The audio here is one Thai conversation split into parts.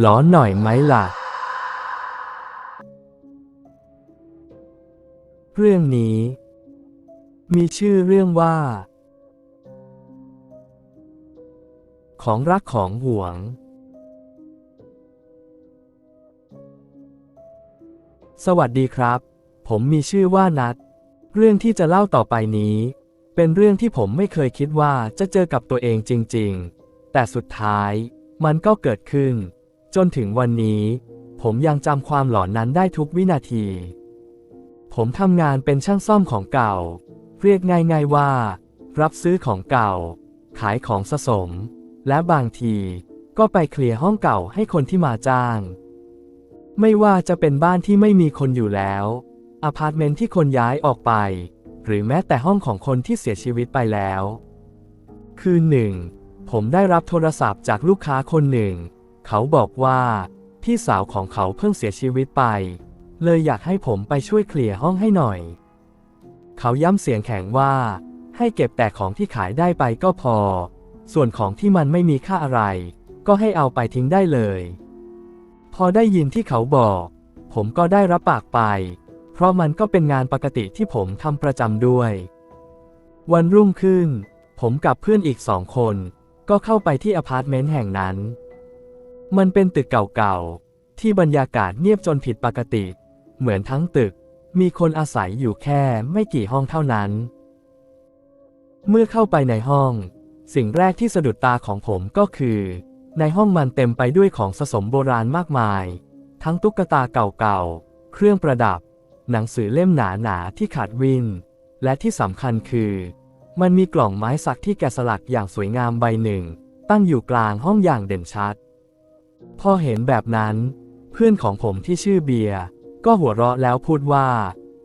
หลอนหน่อยไหมล่ะ เรื่องนี้ มีชื่อเรื่องว่า ของรักของห่วง สวัสดีครับ ผมมีชื่อว่านัทเรื่องที่จะเล่าต่อไปนี้ เป็นเรื่องที่ผมไม่เคยคิดว่าจะเจอกับตัวเองจริง ๆ แต่สุดท้ายมันก็เกิดขึ้น จนถึงวันนี้ ผมยังจำความหลอนนั้นได้ทุกวินาที ผมทำงานเป็นช่างซ่อมของเก่า เรียกง่ายๆว่า รับซื้อของเก่า ขายของสะสม และบางทีก็ไปเคลียร์ห้องเก่าให้คนที่มาจ้าง ไม่ว่าจะเป็นบ้านที่ไม่มีคนอยู่แล้วอพาร์ตเมนต์ที่คนย้ายออกไป หรือแม้แต่ห้องของคนที่เสียชีวิตไปแล้ว คืนหนึ่ง ผมได้รับโทรศัพท์จากลูกค้าคนหนึ่ง เขาบอกว่าพี่สาวของเขาเพิ่งเสียชีวิตไป เลยอยากให้ผมไปช่วยเคลียร์ห้องให้หน่อย เขาย้ำเสียงแข็งว่า ให้เก็บแต่ของที่ขายได้ไปก็พอ ส่วนของที่มันไม่มีค่าอะไร ก็ให้เอาไปทิ้งได้เลย พอได้ยินที่เขาบอก ผมก็ได้รับปากไป เพราะมันก็เป็นงานปกติที่ผมทำประจำด้วย วันรุ่งขึ้น ผมกับเพื่อนอีกสองคน ก็เข้าไปที่อพาร์ตเมนต์แห่งนั้น มันเป็นตึกเก่าๆ ที่บรรยากาศเงียบจนผิดปกติ เหมือนทั้งตึก มีคนอาศัยอยู่แค่ไม่กี่ห้องเท่านั้น เมื่อเข้าไปในห้อง สิ่งแรกที่สะดุดตาของผมก็คือ ในห้องมันเต็มไปด้วยของสะสมโบราณมากมาย ทั้งตุ๊กตาเก่าๆ เครื่องประดับ หนังสือเล่มหนาๆ ที่ขาดวิน และที่สำคัญคือ มันมีกล่องไม้สักที่แกะสลักอย่างสวยงามใบหนึ่ง ตั้งอยู่กลางห้องอย่างเด่นชัด พอเห็นแบบนั้น เพื่อนของผมที่ชื่อเบียร์ก็หัวเราะแล้วพูดว่า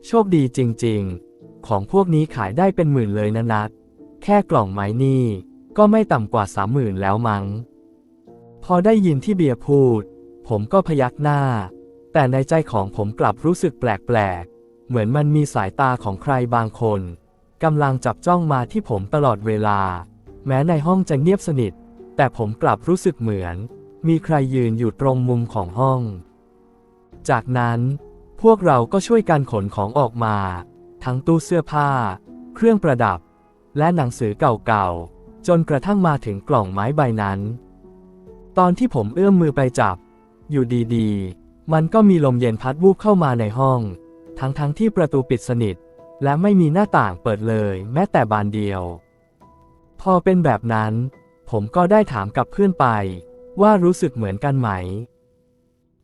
โชคดีจริงๆ ของพวกนี้ขายได้เป็นหมื่นเลยนะนัด แค่กล่องไม้นี่ ก็ไม่ต่ำกว่าสามหมื่นแล้วมั้ง พอได้ยินที่เบียร์พูด ผมก็พยักหน้า แต่ในใจของผมกลับรู้สึกแปลกๆ เหมือนมันมีสายตาของใครบางคนกำลังจับจ้องมาที่ผมตลอดเวลา แม้ในห้องจะเงียบสนิท แต่ผมกลับรู้สึกเหมือน มีใครยืนอยู่ตรงมุมของห้อง จากนั้น พวกเราก็ช่วยกันขนของออกมา ทั้งตู้เสื้อผ้า เครื่องประดับ และหนังสือเก่าๆ จนกระทั่งมาถึงกล่องไม้ใบนั้น ตอนที่ผมเอื้อมมือไปจับ อยู่ดีๆ มันก็มีลมเย็นพัดวูบเข้ามาในห้อง ทั้งๆทที่ประตูปิดสนิท และไม่มีหน้าต่างเปิดเลย แม้แต่บานเดียว พอเป็นแบบนั้น ผมก็ได้ถามกับเพื่อนไป ว่ารู้สึกเหมือนกันไหม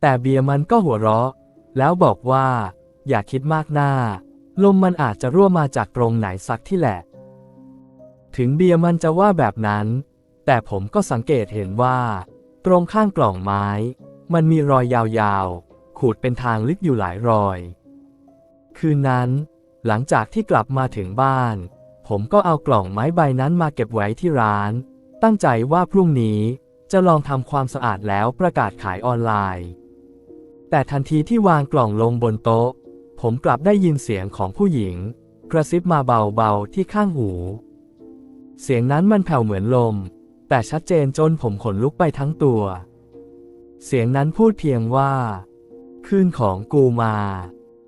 แต่เบียร์มันก็หัวเราะ แล้วบอกว่า อย่าคิดมากหน้า ลมมันอาจจะรั่วมาจากตรงไหนสักที่แหละ ถึงเบียร์มันจะว่าแบบนั้น แต่ผมก็สังเกตเห็นว่า ตรงข้างกล่องไม้ มันมีรอยยาวๆ ขูดเป็นทางลึกอยู่หลายรอย คืนนั้น หลังจากที่กลับมาถึงบ้าน ผมก็เอากล่องไม้ใบนั้นมาเก็บไว้ที่ร้าน ตั้งใจว่าพรุ่งนี้ จะลองทำความสะอาดแล้วประกาศขายออนไลน์ แต่ทันทีที่วางกล่องลงบนโต๊ะ ผมกลับได้ยินเสียงของผู้หญิง กระซิบมาเบาๆที่ข้างหู เสียงนั้นมันแผ่วเหมือนลม แต่ชัดเจนจนผมขนลุกไปทั้งตัว เสียงนั้นพูดเพียงว่า คืนของกูมา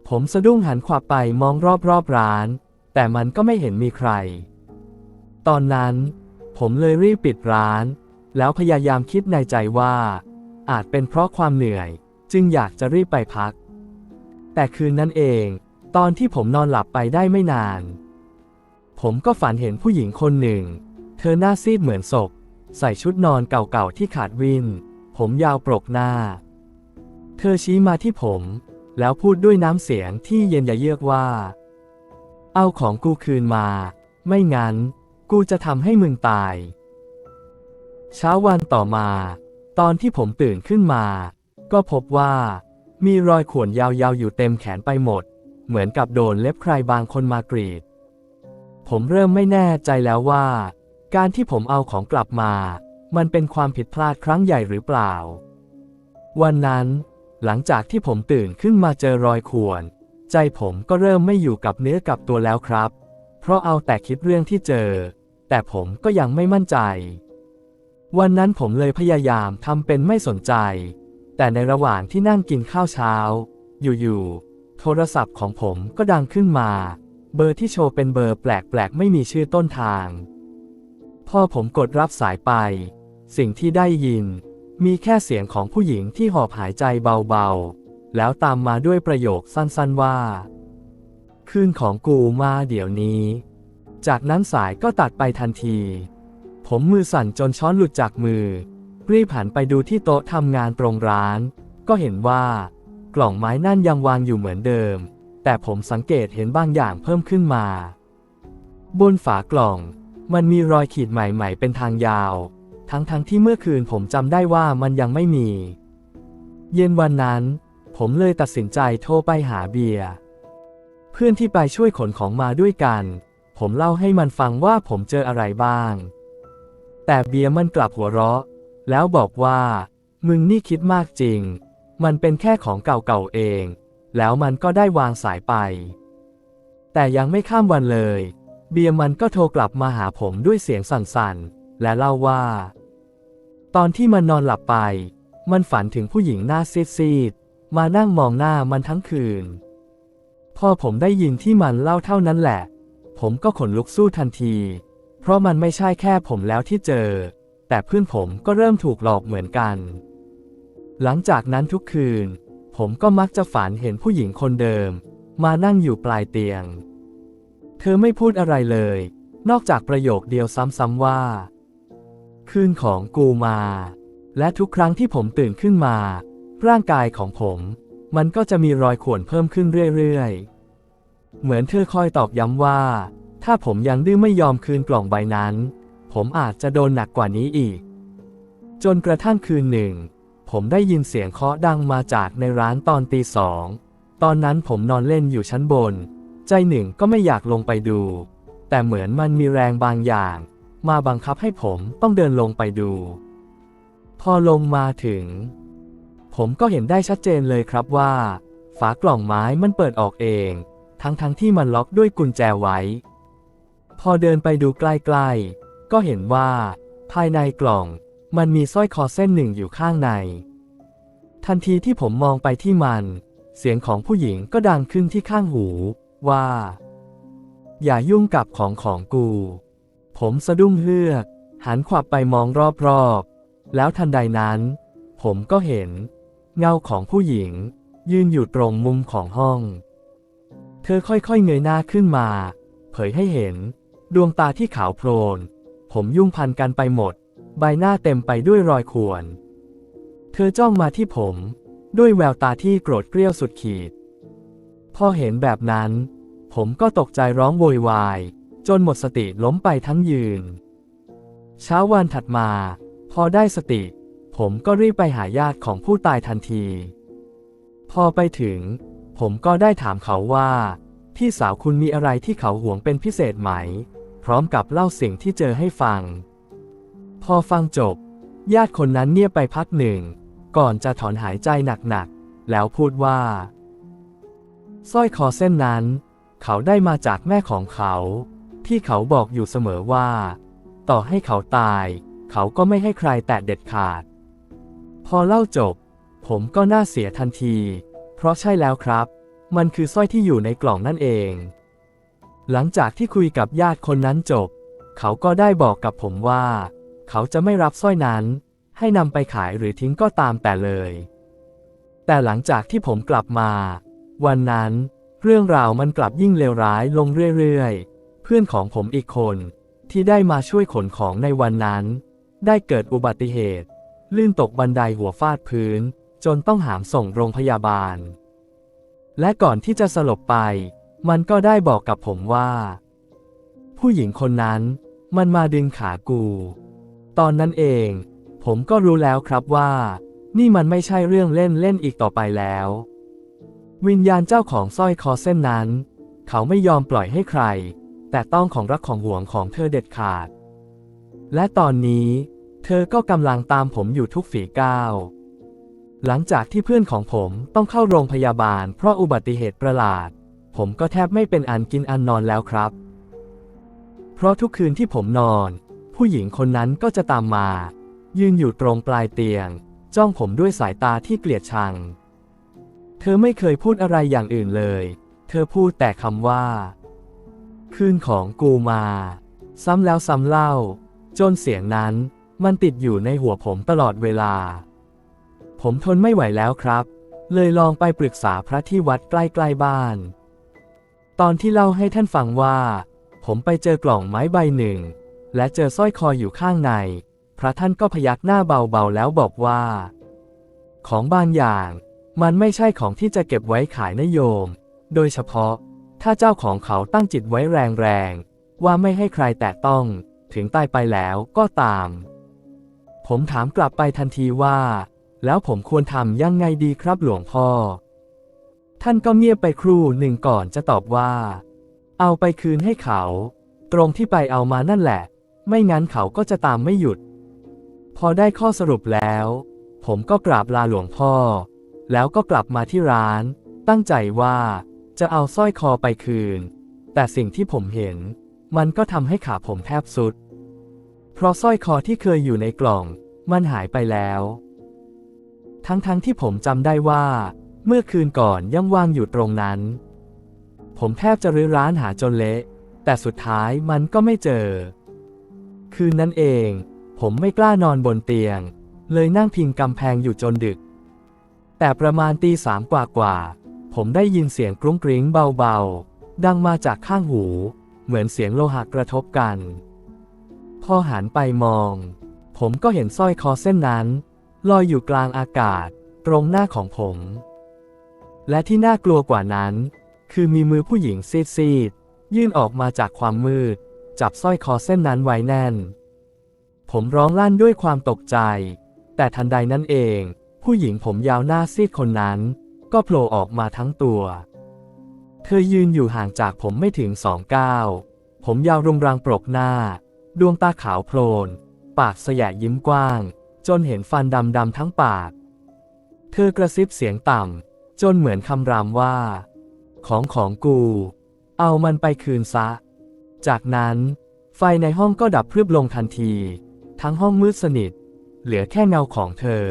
ผมสะดุ้งหันขวับไปมองรอบๆร้าน แต่มันก็ไม่เห็นมีใคร ตอนนั้น ผมเลยรีบปิดร้าน แล้วพยายามคิดในใจว่า อาจเป็นเพราะความเหนื่อย จึงอยากจะรีบไปพัก แต่คืนนั้นเอง ตอนที่ผมนอนหลับไปได้ไม่นาน ผมก็ฝันเห็นผู้หญิงคนหนึ่ง เธอหน้าซีดเหมือนศพ ใส่ชุดนอนเก่าๆที่ขาดวิน ผมยาวปรกหน้า เธอชี้มาที่ผม แล้วพูดด้วยน้ำเสียงที่เย็นยะเยือกว่า เอาของกูคืนมา ไม่งั้น กูจะทำให้มึงตาย เช้าวันต่อมา ตอนที่ผมตื่นขึ้นมา ก็พบว่า มีรอยข่วนยาวๆอยู่เต็มแขนไปหมด เหมือนกับโดนเล็บใครบางคนมากรีด ผมเริ่มไม่แน่ใจแล้วว่า การที่ผมเอาของกลับมา มันเป็นความผิดพลาดครั้งใหญ่หรือเปล่า วันนั้น หลังจากที่ผมตื่นขึ้นมาเจอรอยข่วน ใจผมก็เริ่มไม่อยู่กับเนื้อกับตัวแล้วครับ เพราะเอาแต่คิดเรื่องที่เจอ แต่ผมก็ยังไม่มั่นใจ วันนั้นผมเลยพยายามทำเป็นไม่สนใจ แต่ในระหว่างที่นั่งกินข้าวเช้า อยู่ๆ โทรศัพท์ของผมก็ดังขึ้นมา เบอร์ที่โชว์เป็นเบอร์แปลกๆ ไม่มีชื่อต้นทาง พอผมกดรับสายไป สิ่งที่ได้ยิน มีแค่เสียงของผู้หญิงที่หอบหายใจเบาๆ แล้วตามมาด้วยประโยคสั้นๆว่า คืนของกูมาเดี๋ยวนี้ จากนั้นสายก็ตัดไปทันที ผมมือสั่นจนช้อนหลุดจากมือ รีบหันไปดูที่โต๊ะทำงานตรงร้าน ก็เห็นว่า กล่องไม้นั่นยังวางอยู่เหมือนเดิม แต่ผมสังเกตเห็นบางอย่างเพิ่มขึ้นมา บนฝากล่อง มันมีรอยขีดใหม่ๆเป็นทางยาว ทั้งๆทที่เมื่อคืนผมจำได้ว่ามันยังไม่มี เย็นวันนั้น ผมเลยตัดสินใจโทรไปหาเบียร์เพื่อนที่ไปช่วยขนของมาด้วยกัน ผมเล่าให้มันฟังว่าผมเจออะไรบ้าง แต่เบียร์มันกลับหัวเราะ แล้วบอกว่า มึงนี่คิดมากจริง มันเป็นแค่ของเก่าๆเอง แล้วมันก็ได้วางสายไป แต่ยังไม่ข้ามวันเลย เบียร์มันก็โทรกลับมาหาผมด้วยเสียงสั่นๆ และเล่าว่า ตอนที่มันนอนหลับไป มันฝันถึงผู้หญิงหน้าซีดๆ มานั่งมองหน้ามันทั้งคืน พอผมได้ยินที่มันเล่าเท่านั้นแหละ ผมก็ขนลุกสู้ทันที เพราะมันไม่ใช่แค่ผมแล้วที่เจอ แต่เพื่อนผมก็เริ่มถูกหลอกเหมือนกัน หลังจากนั้นทุกคืน ผมก็มักจะฝันเห็นผู้หญิงคนเดิม มานั่งอยู่ปลายเตียง เธอไม่พูดอะไรเลย นอกจากประโยคเดียวซ้ำๆว่า คืนของกูมา และทุกครั้งที่ผมตื่นขึ้นมา ร่างกายของผม มันก็จะมีรอยข่วนเพิ่มขึ้นเรื่อยๆ เหมือนเธอคอยตอกย้ำว่า ถ้าผมยังดื้อไม่ยอมคืนกล่องใบนั้น ผมอาจจะโดนหนักกว่านี้อีก จนกระทั่งคืนหนึ่ง ผมได้ยินเสียงเคาะดังมาจากในร้านตอนตีสอง ตอนนั้นผมนอนเล่นอยู่ชั้นบน ใจหนึ่งก็ไม่อยากลงไปดู แต่เหมือนมันมีแรงบางอย่าง มาบังคับให้ผมต้องเดินลงไปดู พอลงมาถึง ผมก็เห็นได้ชัดเจนเลยครับว่า ฝากล่องไม้มันเปิดออกเอง ทั้งๆทที่มันล็อกด้วยกุญแจไว้ พอเดินไปดูใกล้ๆ ก็เห็นว่า ภายในกล่องมันมีสร้อยคอเส้นหนึ่งอยู่ข้างใน ทันทีที่ผมมองไปที่มัน เสียงของผู้หญิงก็ดังขึ้นที่ข้างหู ว่า อย่ายุ่งกับของของกู ผมสะดุ้งเฮือก หันขวับไปมองรอบๆ แล้วทันใดนั้น ผมก็เห็น เงาของผู้หญิง ยืนอยู่ตรงมุมของห้อง เธอค่อยๆเงยหน้าขึ้นมา เผยให้เห็น ดวงตาที่ขาวโพลน ผมยุ่งพันกันไปหมด ใบหน้าเต็มไปด้วยรอยข่วน เธอจ้องมาที่ผม ด้วยแววตาที่โกรธเกรี้ยวสุดขีด พอเห็นแบบนั้น ผมก็ตกใจร้องโวยวาย จนหมดสติล้มไปทั้งยืน เช้าวันถัดมา พอได้สติ ผมก็รีบไปหาญาติของผู้ตายทันที พอไปถึง ผมก็ได้ถามเขาว่า พี่สาวคุณมีอะไรที่เขาห่วงเป็นพิเศษไหม พร้อมกับเล่าสิ่งที่เจอให้ฟัง พอฟังจบ ญาติคนนั้นเงียบไปพักหนึ่ง ก่อนจะถอนหายใจหนักๆ แล้วพูดว่าสร้อยคอเส้นนั้น เขาได้มาจากแม่ของเขา ที่เขาบอกอยู่เสมอว่า ต่อให้เขาตาย เขาก็ไม่ให้ใครแตะเด็ดขาด พอเล่าจบ ผมก็น่าเสียทันที เพราะใช่แล้วครับ มันคือสร้อยที่อยู่ในกล่องนั่นเอง หลังจากที่คุยกับญาติคนนั้นจบ เขาก็ได้บอกกับผมว่า เขาจะไม่รับสร้อยนั้น ให้นำไปขายหรือทิ้งก็ตามแต่เลย แต่หลังจากที่ผมกลับมา วันนั้น เรื่องราวมันกลับยิ่งเลวร้ายลงเรื่อยๆ เพื่อนของผมอีกคนที่ได้มาช่วยขนของในวันนั้น ได้เกิดอุบัติเหตุ ลื่นตกบันไดหัวฟาดพื้น จนต้องหามส่งโรงพยาบาล และก่อนที่จะสลบไป มันก็ได้บอกกับผมว่า ผู้หญิงคนนั้นมันมาดึงขากู ตอนนั้นเอง ผมก็รู้แล้วครับว่า นี่มันไม่ใช่เรื่องเล่นเล่นอีกต่อไปแล้ว วิญญาณเจ้าของสร้อยคอเส้นนั้น เขาไม่ยอมปล่อยให้ใคร แต่ต้องของรักของห่วงของเธอเด็ดขาด และตอนนี้ เธอก็กำลังตามผมอยู่ทุกฝีก้าวหลังจากที่เพื่อนของผมต้องเข้าโรงพยาบาลเพราะอุบัติเหตุประหลาด ผมก็แทบไม่เป็นอันกินอันนอนแล้วครับ เพราะทุกคืนที่ผมนอน ผู้หญิงคนนั้นก็จะตามมา ยืนอยู่ตรงปลายเตียง จ้องผมด้วยสายตาที่เกลียดชัง เธอไม่เคยพูดอะไรอย่างอื่นเลย เธอพูดแต่คำว่า คืนของกูมา ซ้ำแล้วซ้ำเล่า จนเสียงนั้นมันติดอยู่ในหัวผมตลอดเวลา ผมทนไม่ไหวแล้วครับ เลยลองไปปรึกษาพระที่วัดใกล้ๆบ้าน ตอนที่เล่าให้ท่านฟังว่า ผมไปเจอกล่องไม้ใบหนึ่ง และเจอสร้อยคออยู่ข้างใน พระท่านก็พยักหน้าเบาๆแล้วบอกว่า ของบางอย่าง มันไม่ใช่ของที่จะเก็บไว้ขายนโยม โดยเฉพาะ ถ้าเจ้าของเขาตั้งจิตไว้แรงๆว่าไม่ให้ใครแตะต้อง ถึงตายไปแล้วก็ตาม ผมถามกลับไปทันทีว่า แล้วผมควรทำยังไงดีครับหลวงพ่อ ท่านก็เงียบไปครู่หนึ่งก่อนจะตอบว่า เอาไปคืนให้เขา ตรงที่ไปเอามานั่นแหละ ไม่งั้นเขาก็จะตามไม่หยุด พอได้ข้อสรุปแล้ว ผมก็กราบลาหลวงพ่อ แล้วก็กลับมาที่ร้าน ตั้งใจว่าจะเอาสร้อยคอไปคืน แต่สิ่งที่ผมเห็น มันก็ทำให้ขาผมแทบสุด เพราะสร้อยคอที่เคยอยู่ในกล่อง มันหายไปแล้ว ทั้งๆทที่ผมจำได้ว่า เมื่อคืนก่อนยังวางอยู่ตรงนั้น ผมแทบจะรื้อร้านหาจนเละ แต่สุดท้ายมันก็ไม่เจอ คืนนั้นเอง ผมไม่กล้านอนบนเตียง เลยนั่งพิงกำแพงอยู่จนดึก แต่ประมาณตีสามกว่ากว่าผมได้ยินเสียงกรุ้งกริ้งเบาๆ ดังมาจากข้างหู เหมือนเสียงโลหะกระทบกัน พอหันไปมอง ผมก็เห็นสร้อยคอเส้นนั้น ลอยอยู่กลางอากาศ ตรงหน้าของผม และที่น่ากลัวกว่านั้น คือมีมือผู้หญิงซีดๆ ยื่นออกมาจากความมืด จับสร้อยคอเส้นนั้นไว้แน่น ผมร้องลั่นด้วยความตกใจ แต่ทันใดนั้นเอง ผู้หญิงผมยาวหน้าซีดคนนั้น ก็โผล่ออกมาทั้งตัว เธอยืนอยู่ห่างจากผมไม่ถึงสองก้าว ผมยาวรุงรังปรกหน้า ดวงตาขาวโพลน ปากแสยะยิ้มกว้าง จนเห็นฟันดำดำทั้งปาก เธอกระซิบเสียงต่ำ จนเหมือนคำรามว่า ของของกู เอามันไปคืนซะ จากนั้น ไฟในห้องก็ดับพรึบลงทันที ทั้งห้องมืดสนิท เหลือแค่เงาของเธอ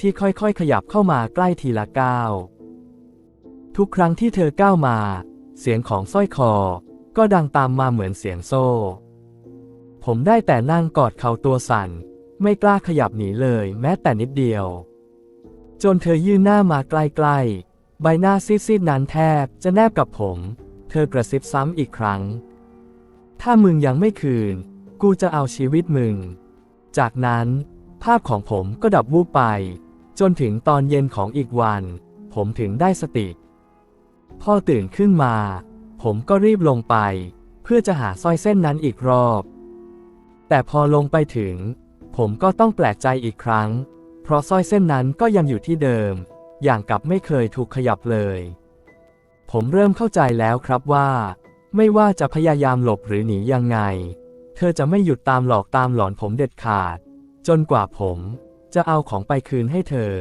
ที่ค่อยๆขยับเข้ามาใกล้ทีละก้าว ทุกครั้งที่เธอก้าวมา เสียงของสร้อยคอ ก็ดังตามมาเหมือนเสียงโซ่ ผมได้แต่นั่งกอดเขาตัวสั่น ไม่กล้าขยับหนีเลยแม้แต่นิดเดียว จนเธอยื่นหน้ามาใกล้ๆ ใบหน้าซีดๆนั้นแทบจะแนบกับผม เธอกระซิบซ้ำอีกครั้ง ถ้ามึงยังไม่คืน กูจะเอาชีวิตมึง จากนั้น ภาพของผมก็ดับวูบไป จนถึงตอนเย็นของอีกวัน ผมถึงได้สติ พอตื่นขึ้นมา ผมก็รีบลงไป เพื่อจะหาสร้อยเส้นนั้นอีกรอบ แต่พอลงไปถึง ผมก็ต้องแปลกใจอีกครั้ง ราะสร้อยเส้นนั้นก็ยังอยู่ที่เดิม อย่างกับไม่เคยถูกขยับเลย ผมเริ่มเข้าใจแล้วครับว่า ไม่ว่าจะพยายามหลบหรือหนียังไง เธอจะไม่หยุดตามหลอกตามหลอนผมเด็ดขาด จนกว่าผมจะเอาของไปคืนให้เธอ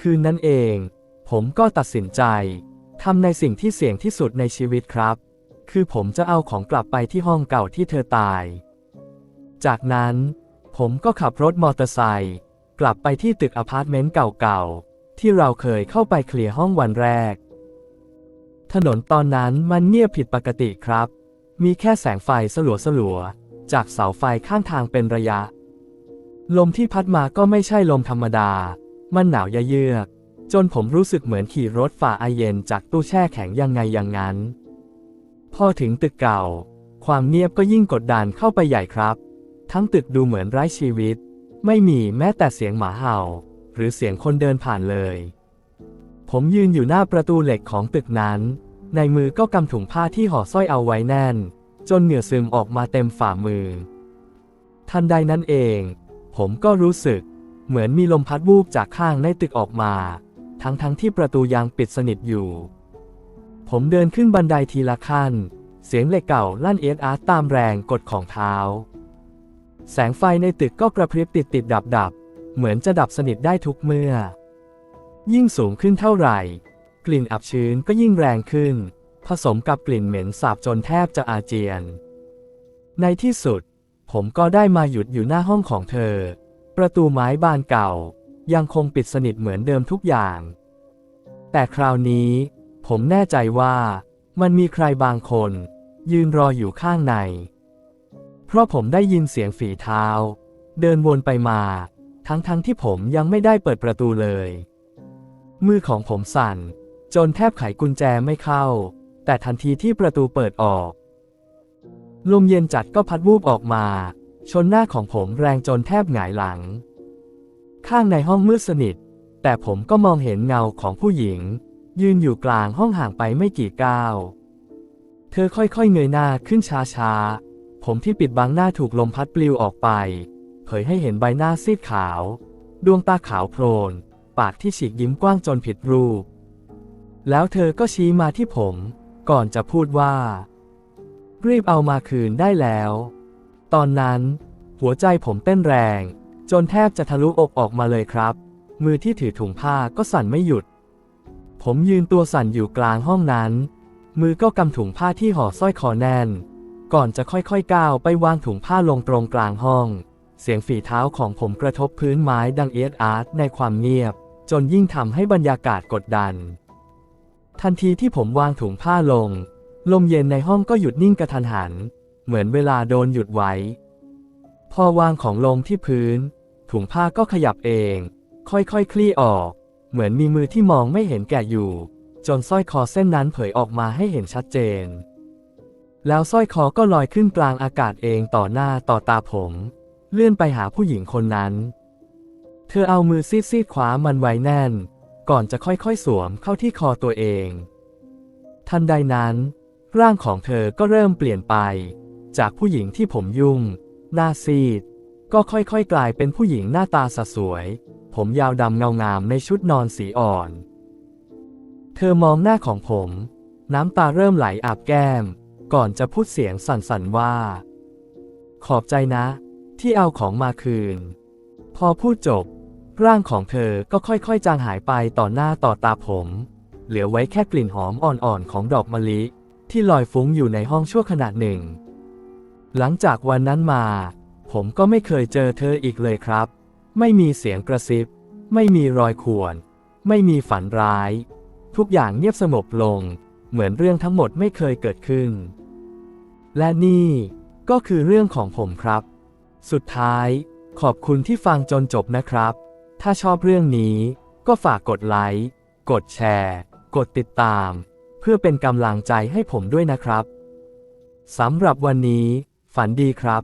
คืนนั้นเอง ผมก็ตัดสินใจทำในสิ่งที่เสี่ยงที่สุดในชีวิตครับ คือผมจะเอาของกลับไปที่ห้องเก่าที่เธอตาย จากนั้น ผมก็ขับรถมอเตอร์ไซค์ กลับไปที่ตึกอพาร์ตเมนต์เก่าๆ ที่เราเคยเข้าไปเคลียร์ห้องวันแรก ถนนตอนนั้นมันเงียบผิดปกติครับ มีแค่แสงไฟสลัวๆ จากเสาไฟข้างทางเป็นระยะ ลมที่พัดมาก็ไม่ใช่ลมธรรมดา มันหนาวเยือกจนผมรู้สึกเหมือนขี่รถฝ่าไอเย็นจากตู้แช่แข็งยังไงอย่างนั้น พอถึงตึกเก่า ความเงียบก็ยิ่งกดดันเข้าไปใหญ่ครับ ทั้งตึกดูเหมือนไร้ชีวิต ไม่มีแม้แต่เสียงหมาเห่า หรือเสียงคนเดินผ่านเลย ผมยืนอยู่หน้าประตูเหล็กของตึกนั้น ในมือก็กำถุงผ้าที่ห่อสร้อยเอาไว้แน่น จนเหงื่อซึมออกมาเต็มฝ่ามือ ทันใดนั้นเอง ผมก็รู้สึก เหมือนมีลมพัดวูบจากข้างในตึกออกมา ทั้งๆทที่ประตูยังปิดสนิทอยู่ ผมเดินขึ้นบันไดทีละขั้น เสียงเหล็กเก่าลั่นเอียดอาร์ตตามแรงกดของเท้า แสงไฟในตึกก็กระพริบติดติดดับดับ เหมือนจะดับสนิทได้ทุกเมื่อ ยิ่งสูงขึ้นเท่าไหร่ กลิ่นอับชื้นก็ยิ่งแรงขึ้น ผสมกับกลิ่นเหม็นสาบจนแทบจะอาเจียน ในที่สุด ผมก็ได้มาหยุดอยู่หน้าห้องของเธอ ประตูไม้บานเก่า ยังคงปิดสนิทเหมือนเดิมทุกอย่าง แต่คราวนี้ ผมแน่ใจว่ามันมีใครบางคน ยืนรออยู่ข้างใน เพราะผมได้ยินเสียงฝีเท้า เดินวนไปมา ทั้งๆทที่ผมยังไม่ได้เปิดประตูเลย มือของผมสั่น จนแทบไขกุญแจไม่เข้า แต่ทันทีที่ประตูเปิดออก ลมเย็นจัดก็พัดวูบออกมา ชนหน้าของผมแรงจนแทบหงายหลัง ข้างในห้องมืดสนิท แต่ผมก็มองเห็นเงาของผู้หญิง ยืนอยู่กลางห้องห่างไปไม่กี่ก้าว เธอค่อยๆเงยหน้าขึ้นช้าๆ ผมที่ปิดบังหน้าถูกลมพัดปลิวออกไป เผยให้เห็นใบหน้าซีดขาว ดวงตาขาวโพลน ปากที่ฉีกยิ้มกว้างจนผิดรูป แล้วเธอก็ชี้มาที่ผม ก่อนจะพูดว่า รีบเอามาคืนได้แล้ว ตอนนั้น หัวใจผมเต้นแรง จนแทบจะทะลุอกออกมาเลยครับ มือที่ถือถุงผ้าก็สั่นไม่หยุด ผมยืนตัวสั่นอยู่กลางห้องนั้น มือก็กำถุงผ้าที่ห่อสร้อยคอแน่น ก่อนจะค่อยๆก้าวไปวางถุงผ้าลงตรงกลางห้อง เสียงฝีเท้าของผมกระทบพื้นไม้ดังเอียดอาร์ตในความเงียบ จนยิ่งทำให้บรรยากาศกดดัน ทันทีที่ผมวางถุงผ้าลง ลมเย็นในห้องก็หยุดนิ่งกระทันหัน เหมือนเวลาโดนหยุดไว้ พอวางของลงที่พื้น ถุงผ้าก็ขยับเอง ค่อยๆคคลี่ออก เหมือนมีมือที่มองไม่เห็นแก่อยู่ จนสร้อยคอเส้นนั้นเผยออกมาให้เห็นชัดเจน แล้วสร้อยคอก็ลอยขึ้นกลางอากาศเองต่อหน้าต่อตาผม เลื่อนไปหาผู้หญิงคนนั้น เธอเอามือซีดๆคว้ามันไว้แน่น ก่อนจะค่อยๆสวมเข้าที่คอตัวเอง ทันใดนั้น ร่างของเธอก็เริ่มเปลี่ยนไป จากผู้หญิงที่ผมยุ่ง หน้าซีด ก็ค่อยๆกลายเป็นผู้หญิงหน้าตาสะสวย ผมยาวดำเงางามในชุดนอนสีอ่อน เธอมองหน้าของผม น้ำตาเริ่มไหลอาบแก้ม ก่อนจะพูดเสียงสั่นๆว่า ขอบใจนะ ที่เอาของมาคืน พอพูดจบ ร่างของเธอก็ค่อยๆ จางหายไปต่อหน้าต่อตาผม เหลือไว้แค่กลิ่นหอมอ่อนๆของดอกมะลิ ที่ลอยฟุ้งอยู่ในห้องชั่วขณะหนึ่ง หลังจากวันนั้นมา ผมก็ไม่เคยเจอเธออีกเลยครับ ไม่มีเสียงกระซิบ ไม่มีรอยข่วน ไม่มีฝันร้าย ทุกอย่างเงียบสงบลง เหมือนเรื่องทั้งหมดไม่เคยเกิดขึ้น และนี่ก็คือเรื่องของผมครับ สุดท้ายขอบคุณที่ฟังจนจบนะครับ ถ้าชอบเรื่องนี้ ก็ฝากกดไลค์ กดแชร์ กดติดตาม เพื่อเป็นกำลังใจให้ผมด้วยนะครับ สำหรับวันนี้ ฝันดีครับ